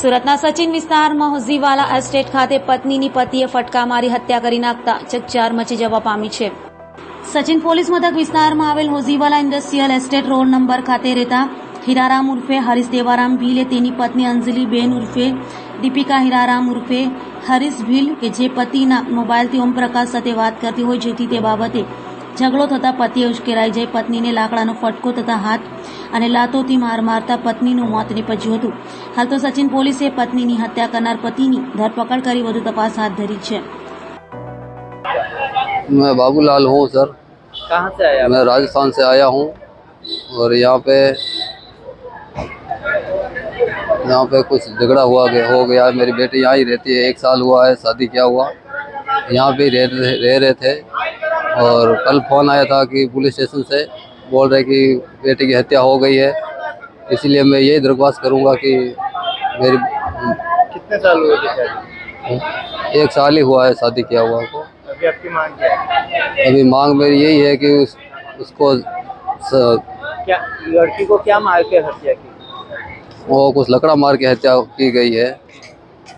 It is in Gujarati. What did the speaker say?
સુરતના સચિન વિસ્તારમાં હોઝીવાલા એસ્ટેટ ખાતે પત્નીની પતિએ ફટકા મારી હત્યા કરી નાખતા ચકચાર મચી જવા પામી છે સચિન પોલીસ મથક વિસ્તારમાં આવેલ Hoziwala industrial estate road number ખાતે રહેતા હિરારામ ઉર્ફે હરીશ દેવારામ ભીલે તેની પત્ની બેન ઉર્ફે દીપિકા હિરારામ ઉર્ફે હરીશ ભીલ કે જે પતિના મોબાઈલથી ઓમપ્રકાશ સાથે વાત કરતી હોય જેથી તે બાબતે ઝઘળો થતો પતિ ઉસ્કે રાયજે પત્નીને લાકડાનો ફટકો તથા હાથ અને લાતોથી માર મારતા પત્નીનું મોત નિપજી ઉતું હાલ તો સચિન પોલીસ એ પત્નીની હત્યા કરનાર પતિની ધરપકડ કરી વધુ તપાસ હાથ ધરી છે મે બાપુલાલ હું સર ક્યાં સે આયા હું મેં રાજસ્થાન સે આયા હું ઓર યહા પે યહા પે કુછ ઢિગડા હુઆ ગયા હો ગયા મારી બેટી આહી રહેતી હે 1 સાલ હુઆ હે شادی ક્યાં હુઆ યહા પે રહે રહે રહે થે और कल फ़ोन आया था कि पुलिस स्टेशन से बोल रहे कि बेटे की हत्या हो गई है इसीलिए मैं यही दरख्वास्त करूँगा कि मेरी कितने साल हुए थे एक साल ही हुआ है शादी किया हुआ को अभी आपकी मांग क्या है अभी मांग मेरी यही है कि उस, उसको स, क्या लड़की को क्या मार के हत्या की वो कुछ लकड़ा मार के हत्या की गई है